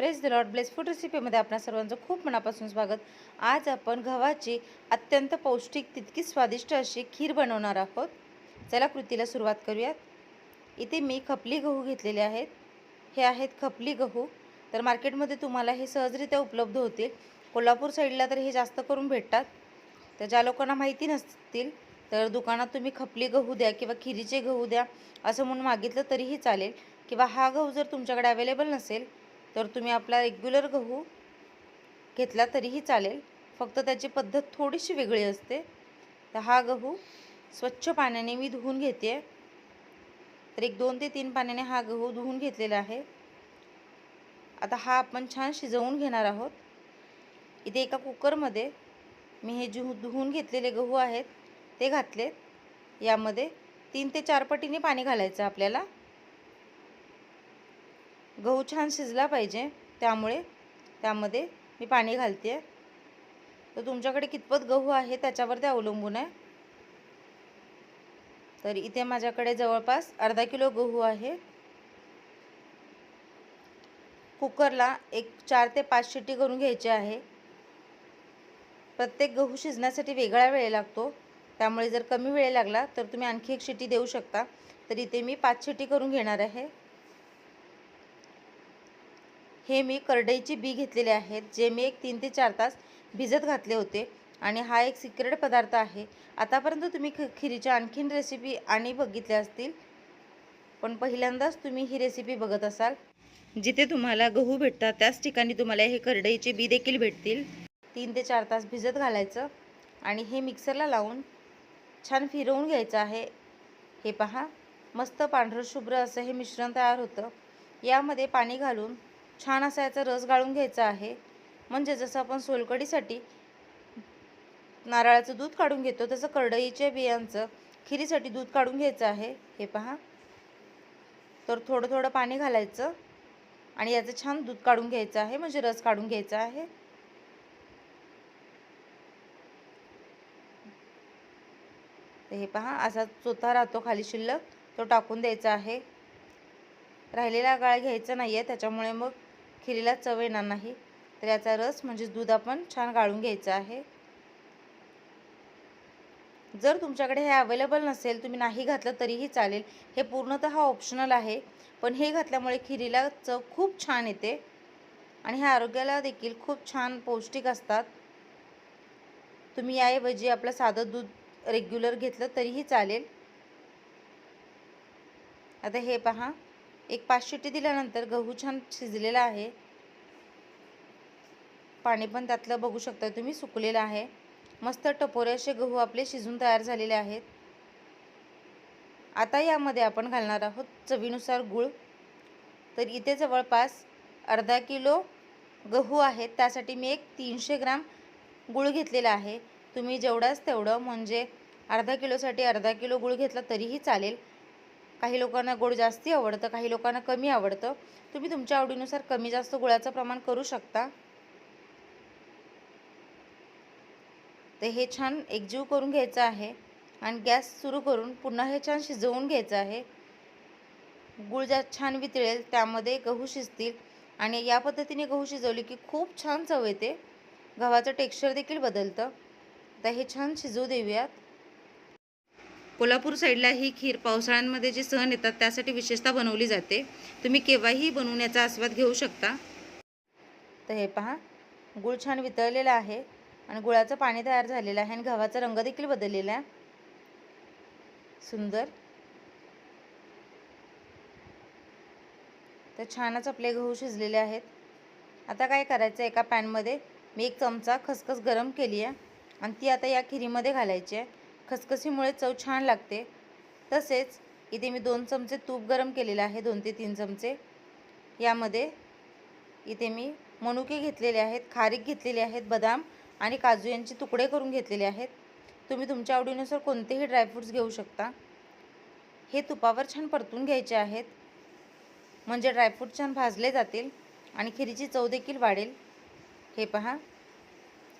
Praise the Lord bless food रेसिपीमध्ये आपणा सर्वांचं खूप मनापासून स्वागत. आज आपण गव्हाची अत्यंत पौष्टिक तितकीच स्वादिष्ट अशी खीर बनवणार आहोत. चला कृतीला सुरुवात करूयात. इथे मी खपली गहू घेतलेले आहेत. हे आहेत खपली गहू. तर मार्केटमध्ये तुम्हाला हे सहजरित्या उपलब्ध होतील. कोल्हापूर साईडला तर हे जास्त करून भेटतात. तर ज्या लोकांना माहिती नसतील तर दुकानात तुम्ही खपली गहू द्या किंवा खिरीचे गहू द्या असं म्हणून मागितलं तरीही चालेल. किंवा हा गहू जर तुमच्याकडे अवेलेबल नसेल तर तुम्ही आपला रेग्युलर गहू घेतला तरीही चालेल. फक्त त्याची पद्धत थोडीशी वेगळी असते. तर हा गहू स्वच्छ पाण्याने मी धुवून घेते तर एक दोन ते तीन पाण्याने हा गहू धुवून घेतलेला आहे. आता हा आपण छान शिजवून घेणार आहोत. इथे एका कुकरमध्ये मी हे जु धुवून घेतलेले गहू आहेत ते घातलेत. यामध्ये तीन ते चार पटीने पाणी घालायचं आपल्याला. गहू छान शिजला पाहिजे त्यामुळे त्यामध्ये मी पाणी घालते तर तुमच्याकडे कितपत गहू आहे त्याच्यावर ते अवलंबून आहे. तर इथे माझ्याकडे जवळपास अर्धा किलो गहू आहे. कुकरला एक चार ते पाच शिट्टी करून घ्यायची आहे. प्रत्येक गहू शिजण्यासाठी वेगळा वेळ लागतो. त्यामुळे जर कमी वेळ लागला तर तुम्ही आणखी एक शिट्टी देऊ शकता. तर इथे मी पाच शिट्टी करून घेणार आहे. हे मी करडईची बी घेतलेले आहेत जे मी एक तीन ते चार तास भिजत घातले होते. आणि हा एक सिक्रेट पदार्थ आहे. आतापर्यंत तुम्ही ख खिरीच्या आणखीन रेसिपी आणि बघितल्या असतील. पण पहिल्यांदाच तुम्ही ही रेसिपी बघत असाल. जिथे तुम्हाला गहू भेटतात त्याच ठिकाणी तुम्हाला हे करडईचे बी देखील भेटतील. तीन ते चार तास भिजत घालायचं. आणि हे मिक्सरला लावून छान फिरवून घ्यायचं आहे. हे पहा मस्त पांढरं शुभ्र असं हे मिश्रण तयार होतं. यामध्ये पाणी घालून छान असा याचा रस गाळून घ्यायचा आहे. म्हणजे जसं आपण सोलकडीसाठी नारळाचं दूध काढून घेतो तसं करडईच्या बियांचं खिरीसाठी दूध काढून घ्यायचं आहे. हे पहा. तर थोडं थोडं पाणी घालायचं आणि याचं छान दूध काढून घ्यायचं आहे. म्हणजे रस काढून घ्यायचा आहे. हे पहा असा चोथा राहतो खाली शिल्लक. तो टाकून द्यायचा आहे. राहिलेला गाळ घ्यायचा नाही आहे त्याच्यामुळे मग खिरीला चव येणार नाही. तर याचा रस म्हणजेच दूध आपण छान गाळून घ्यायचं आहे. जर तुमच्याकडे हे अवेलेबल नसेल तुम्ही नाही घातलं तरीही चालेल. हे पूर्णतः ऑप्शनल आहे. पण हे घातल्यामुळे खिरीला चव खूप छान येते. आणि हे आरोग्याला देखील खूप छान पौष्टिक असतात. तुम्ही याऐवजी आपलं साधं दूध रेग्युलर घेतलं तरीही चालेल. आता हे पहा. एक पाच शिट्टी दिल्यानंतर गहू छान शिजलेला आहे. पाणी पण त्यातलं बघू शकता तुम्ही सुकलेलं आहे. मस्त टपोरे असे गहू आपले शिजून तयार झालेले आहेत. आता यामध्ये आपण घालणार आहोत चवीनुसार गूळ. तर इथे जवळपास अर्धा किलो गहू आहेत. त्यासाठी मी एक तीनशे ग्राम गूळ घेतलेला आहे. तुम्ही जेवढाच तेवढं म्हणजे अर्धा किलोसाठी अर्धा किलो गूळ घेतला तरीही चालेल. काही लोकांना गोड जास्ती आवडतं काही लोकांना कमी आवडतं. तुम्ही तुमच्या आवडीनुसार कमी जास्त गुळाचं प्रमाण करू शकता. तर हे छान एकजीव करून घ्यायचं आहे आणि गॅस सुरू करून पुन्हा हे छान शिजवून घ्यायचं आहे. गुळ ज्या छान वितळेल त्यामध्ये गहू शिजतील आणि या पद्धतीने गहू शिजवली की खूप छान चव येते. गव्हाचं टेक्स्चर देखील बदलतं. तर हे छान शिजू देऊयात. कोल्हापूर साईडला ही खीर पावसाळ्यांमध्ये जे सण येतात त्यासाठी विशेषतः बनवली जाते. तुम्ही केव्हाही बनवण्याचा आस्वाद घेऊ शकता. तर हे पहा गुळ छान वितळलेला आहे आणि गुळाचं पाणी तयार झालेलं आहे आणि गव्हाचा रंग देखील बदललेला आहे. सुंदर. तर छानच आपले गहू शिजलेले आहेत. आता काय करायचं एका पॅनमध्ये मी एक चमचा खसखस गरम केली आहे आणि ती आता या खिरीमध्ये घालायची आहे. खसखसीमुळे चव छान लागते. तसेच इथे मी दोन चमचे तूप गरम केलेलं आहे दोन ते तीन चमचे. यामध्ये इथे मी मनुके घेतलेले आहेत खारीक घेतलेले आहेत बदाम आणि काजू यांचे तुकडे करून घेतलेले आहेत. तुम्ही तुमच्या आवडीनुसार कोणतेही ड्रायफ्रूट्स घेऊ शकता. हे तुपावर छान परतून घ्यायचे आहेत. म्हणजे ड्रायफ्रूट छान भाजले जातील आणि खिरीची चव देखील वाढेल. हे पहा.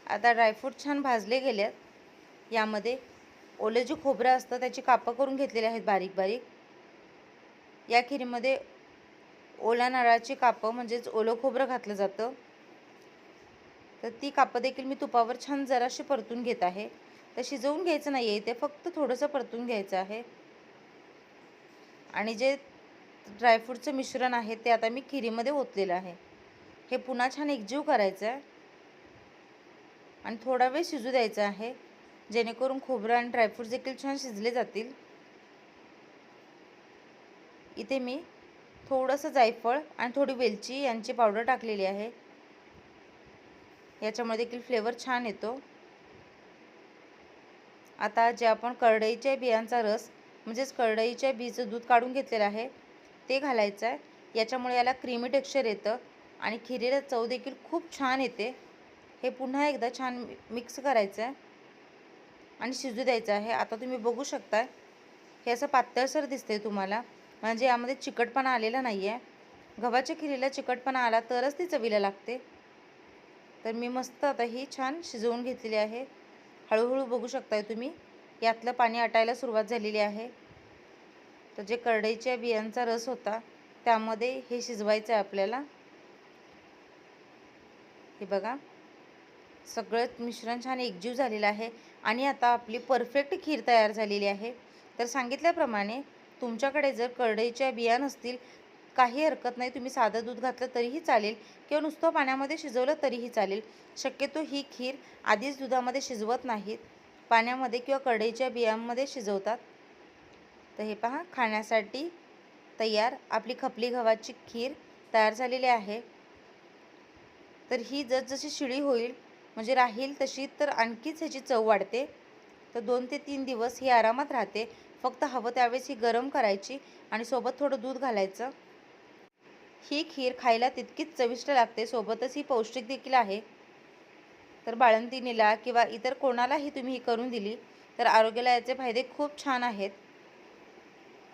आता ड्रायफ्रूट छान भाजले गेल्यात यामध्ये ओलं जे खोबरं असतं त्याची कापं करून घेतलेली आहेत बारीक बारीक. या खिरीमध्ये ओला नारळाची कापं म्हणजेच ओलं खोबरं घातलं जातं. तर ती कापं देखील मी तुपावर छान जराशी परतून घेत आहे. तर शिजवून घ्यायचं नाही आहे ते फक्त थोडंसं परतून घ्यायचं आहे. आणि जे ड्रायफ्रूटचं मिश्रण आहे ते आता मी खिरीमध्ये ओतलेलं आहे. हे पुन्हा छान एकजीव करायचं आहे आणि थोडा वेळ शिजू द्यायचा आहे. जेणेकरून खोबरं आणि ड्रायफ्रूट्स देखील छान शिजले जातील. इथे मी थोडंसं जायफळ आणि थोडी वेलची यांची पावडर टाकलेली आहे. याच्यामुळे देखील फ्लेवर छान येतो. आता जे आपण करडईच्या बियांचा रस म्हणजेच करडईच्या बीचं दूध काढून घेतलेलं आहे ते घालायचं आहे याच्यामुळे याला क्रीमी टेक्स्चर येतं आणि खिरीला चव देखील खूप छान येते. हे पुन्हा एकदा छान मिक्स करायचं आहे आणि शिजू द्यायचं आहे. आता तुम्ही बघू शकता हे असं पातळसर दिसते तुम्हाला. म्हणजे यामध्ये चिकटपणा आलेला नाही आहे गव्हाच्या खिरीला चिकटपणा आला तरच ती चवीला लागते. तर मी मस्त आता ही छान शिजवून घेतलेली आहे. हळूहळू बघू शकताय तुम्ही. यातलं पाणी आटायला सुरुवात झालेली आहे. तर जे करडईच्या बियांचा रस होता त्यामध्ये हे शिजवायचं आहे आपल्याला. हे बघा. सगळं मिश्रण छान एकजीव झालेलं आहे आणि आता आपली परफेक्ट खीर तयार झालेली आहे. तर सांगितल्याप्रमाणे तुमच्याकडे जर करडईच्या बिया नसतील काही हरकत नाही तुम्ही साधं दूध घातलं तरीही चालेल किंवा नुसतं पाण्यामध्ये शिजवलं तरीही चालेल. शक्यतो ही खीर आधीच दुधामध्ये शिजवत नाहीत. पाण्यामध्ये किंवा कढईच्या बियांमध्ये शिजवतात. तर हे पहा खाण्यासाठी तयार आपली खपली गव्हाची खीर तयार झालेली आहे. तर ही जसजशी शिळी होईल म्हणजे राहील तशी तर आणखीच ह्याची चव वाढते. तर दोन ते तीन दिवस ही आरामात राहते. फक्त हवं त्यावेळेस ही गरम करायची आणि सोबत थोडं दूध घालायचं. ही खीर खायला तितकीच चविष्ट लागते. सोबतच ही पौष्टिक देखील आहे. तर बाळंतिणीला किंवा इतर कोणालाही तुम्ही ही करून दिली तर आरोग्याला याचे फायदे खूप छान आहेत.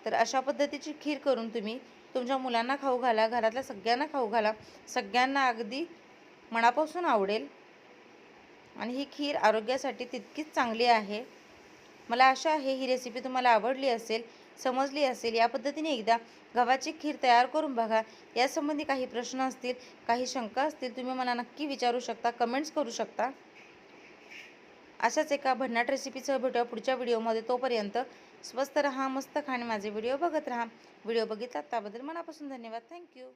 तर अशा पद्धतीची खीर करून तुम्ही तुमच्या मुलांना खाऊ घाला घरातल्या सगळ्यांना खाऊ घाला. सगळ्यांना अगदी मनापासून आवडेल. आणि ही खीर आरोग्यासाठी तितकीच चांगली आहे. मला आशा आहे ही रेसिपी तुम्हाला आवडली असेल समजली असेल या पद्धतीने एकदा गव्हाची खीर तयार करून बघा. यासंबंधी काही प्रश्न असतील काही शंका असतील तुम्ही मला नक्की विचारू शकता कमेंट्स करू शकता. अशाच एका भन्नाट रेसिपीसह भेटूया पुढच्या व्हिडिओमध्ये. तोपर्यंत स्वस्त रहा मस्त खाणे माझे व्हिडिओ बघत राहा. व्हिडिओ बघितलात त्याबद्दल मनापासून धन्यवाद. थँक्यू